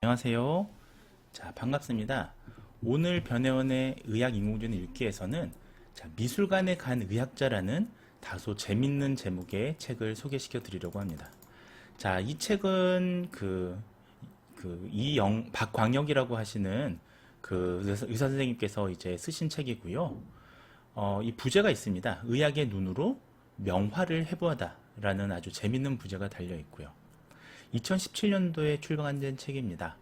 안녕하세요. 자, 반갑습니다. 오늘 변혜원의 의학 인공지능 읽기에서는 자, 미술관에 간 의학자라는 다소 재밌는 제목의 책을 소개시켜 드리려고 합니다. 자, 이 책은 그, 그, 이영, 박광혁이라고 하시는 그 의사, 의사 선생님께서 이제 쓰신 책이고요. 어, 이 부제가 있습니다. 의학의 눈으로 명화를 해부하다라는 아주 재밌는 부제가 달려 있고요. 2017년도에 출간된 책입니다.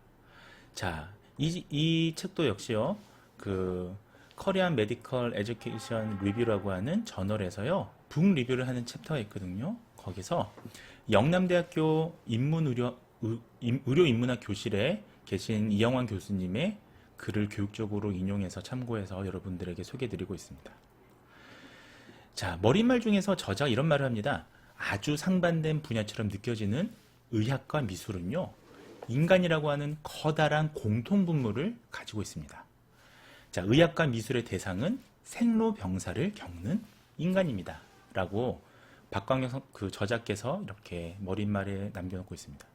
자, 이, 이 책도 역시요, 그, 커리안 메디컬 에듀케이션 리뷰라고 하는 저널에서요, 북 리뷰를 하는 챕터가 있거든요. 거기서 영남대학교 인문의료, 의- 인- 의료인문학 교실에 계신 이영환 교수님의 글을 교육적으로 인용해서 참고해서 여러분들에게 소개드리고 있습니다. 자, 머릿말 중에서 저자가 이런 말을 합니다. 아주 상반된 분야처럼 느껴지는 의학과 미술은요, 인간이라고 하는 커다란 공통분모를 가지고 있습니다. 자, 의학과 미술의 대상은 생로병사를 겪는 인간입니다. 라고 박광혁 선- 그 저자께서 이렇게 머릿말에 남겨놓고 있습니다.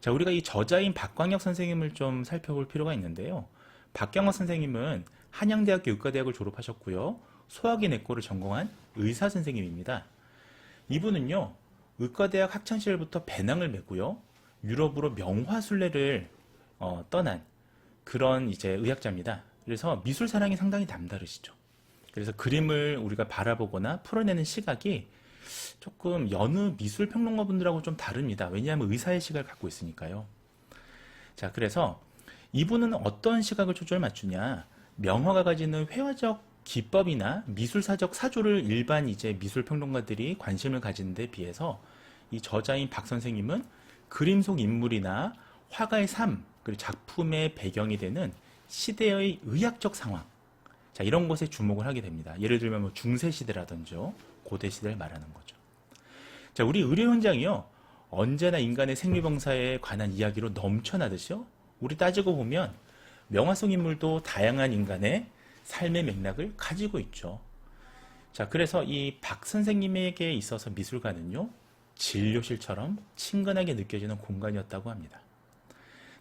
자, 우리가 이 저자인 박광혁 선생님을 좀 살펴볼 필요가 있는데요. 박광혁 선생님은 한양대학교 의과대학을 졸업하셨고요. 소화기 내과를 전공한 의사 선생님입니다. 이분은요, 의과대학 학창시절부터 배낭을 메고요, 유럽으로 명화순례를 어, 떠난 그런 이제 의학자입니다. 그래서 미술 사랑이 상당히 남다르시죠. 그래서 그림을 우리가 바라보거나 풀어내는 시각이 조금 여느 미술 평론가 분들하고 좀 다릅니다. 왜냐하면 의사의 시각을 갖고 있으니까요. 자, 그래서 이분은 어떤 시각을 초점을 맞추냐? 명화가 가지는 회화적 기법이나 미술사적 사조를 일반 이제 미술 평론가들이 관심을 가진 데 비해서 이 저자인 박 선생님은 그림 속 인물이나 화가의 삶, 그리고 작품의 배경이 되는 시대의 의학적 상황, 자, 이런 것에 주목을 하게 됩니다. 예를 들면 뭐 중세 시대라든지요, 고대 시대를 말하는 거죠. 자, 우리 의료 현장이요, 언제나 인간의 생리병사에 관한 이야기로 넘쳐나듯이요, 우리 따지고 보면 명화 속 인물도 다양한 인간의 삶의 맥락을 가지고 있죠. 자, 그래서 이 박 선생님에게 있어서 미술관은요, 진료실처럼 친근하게 느껴지는 공간이었다고 합니다.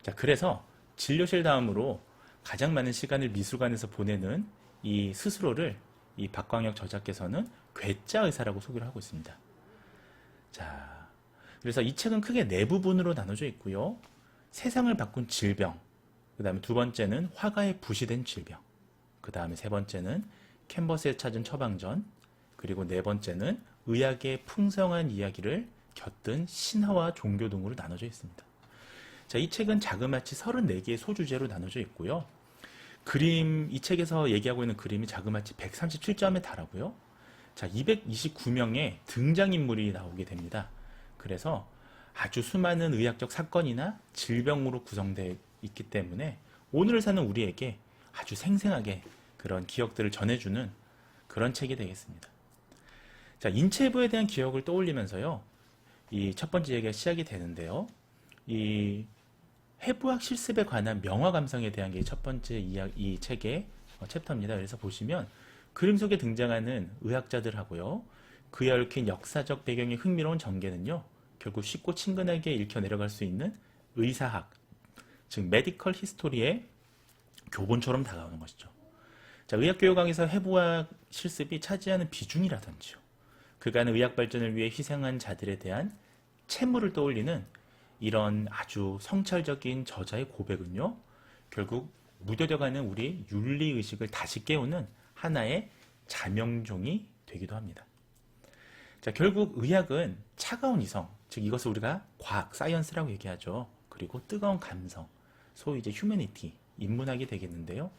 자, 그래서 진료실 다음으로 가장 많은 시간을 미술관에서 보내는 이 스스로를 이 박광혁 저자께서는 괴짜 의사라고 소개를 하고 있습니다. 자, 그래서 이 책은 크게 네 부분으로 나눠져 있고요. 세상을 바꾼 질병, 그 다음에 두 번째는 화가의 부시된 질병, 그 다음에 세 번째는 캔버스에 찾은 처방전, 그리고 네 번째는 의학의 풍성한 이야기를 곁든 신화와 종교 등으로 나눠져 있습니다. 자, 이 책은 자그마치 34개의 소주제로 나눠져 있고요. 그림, 이 책에서 얘기하고 있는 그림이 자그마치 137점에 달하고요. 자, 229명의 등장인물이 나오게 됩니다. 그래서 아주 수많은 의학적 사건이나 질병으로 구성되어 있기 때문에 오늘을 사는 우리에게 아주 생생하게 그런 기억들을 전해주는 그런 책이 되겠습니다. 자, 인체부에 대한 기억을 떠올리면서요. 이 첫 번째 얘기가 시작이 되는데요. 이 해부학 실습에 관한 명화 감성에 대한 게 첫 번째 이야, 이 책의 어, 챕터입니다. 그래서 보시면 그림 속에 등장하는 의학자들하고요. 그에 얽힌 역사적 배경의 흥미로운 전개는요. 결국 쉽고 친근하게 읽혀 내려갈 수 있는 의사학, 즉 메디컬 히스토리의 교본처럼 다가오는 것이죠. 자, 의학 교육학에서 해부학 실습이 차지하는 비중이라든지요. 그간의 의학 발전을 위해 희생한 자들에 대한 채무를 떠올리는 이런 아주 성찰적인 저자의 고백은요, 결국 무뎌져가는 우리 윤리의식을 다시 깨우는 하나의 자명종이 되기도 합니다. 자, 결국 의학은 차가운 이성, 즉 이것을 우리가 과학, 사이언스라고 얘기하죠. 그리고 뜨거운 감성, 소위 이제 휴머니티, 인문학이 되겠는데요.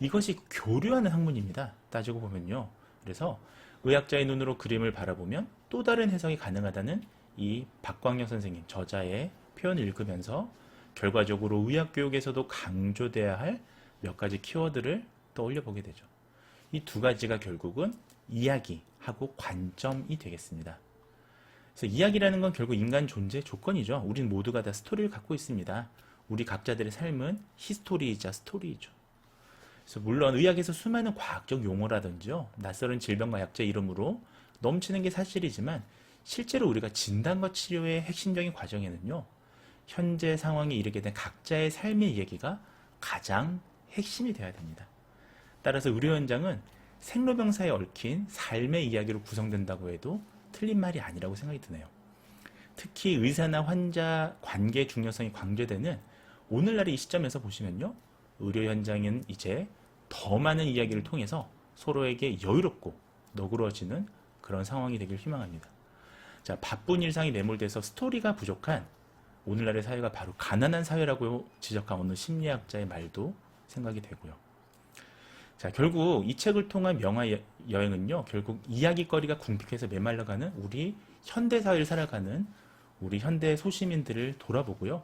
이것이 교류하는 학문입니다. 따지고 보면요. 그래서 의학자의 눈으로 그림을 바라보면 또 다른 해석이 가능하다는 이 박광혁 선생님 저자의 표현을 읽으면서 결과적으로 의학 교육에서도 강조돼야 할 몇 가지 키워드를 떠올려 보게 되죠. 이 두 가지가 결국은 이야기하고 관점이 되겠습니다. 그래서 이야기라는 건 결국 인간 존재 조건이죠. 우리는 모두가 다 스토리를 갖고 있습니다. 우리 각자들의 삶은 히스토리이자 스토리이죠. 그래서 물론 의학에서 수많은 과학적 용어라든지요, 낯설은 질병과 약제 이름으로 넘치는 게 사실이지만 실제로 우리가 진단과 치료의 핵심적인 과정에는요, 현재 상황에 이르게 된 각자의 삶의 이야기가 가장 핵심이 되어야 됩니다. 따라서 의료 현장은 생로병사에 얽힌 삶의 이야기로 구성된다고 해도 틀린 말이 아니라고 생각이 드네요. 특히 의사나 환자 관계의 중요성이 강조되는 오늘날의 이 시점에서 보시면요. 의료 현장은 이제 더 많은 이야기를 통해서 서로에게 여유롭고 너그러워지는 그런 상황이 되길 희망합니다. 자, 바쁜 일상이 매몰돼서 스토리가 부족한 오늘날의 사회가 바로 가난한 사회라고 지적한 어느 심리학자의 말도 생각이 되고요. 자, 결국 이 책을 통한 명화 여- 여행은요, 결국 이야기거리가 궁핍해서 메말라가는 우리 현대 사회를 살아가는 우리 현대 소시민들을 돌아보고요.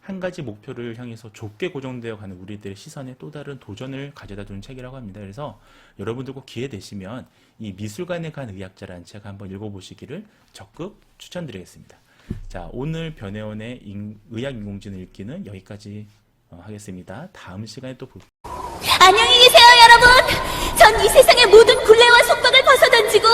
한 가지 목표를 향해서 좁게 고정되어 가는 우리들의 시선에 또 다른 도전을 가져다 주는 책이라고 합니다. 그래서 여러분들 꼭 기회 되시면 이 미술관에 간 의학자라는 책 한번 읽어보시기를 적극 추천드리겠습니다. 자, 오늘 변혜원의 인- 의학 인공지능 읽기는 여기까지 어, 하겠습니다. 다음 시간에 또 볼게요. 안녕히 계세요, 여러분! 전 이 세상의 모든 굴레와 속박을 벗어던지고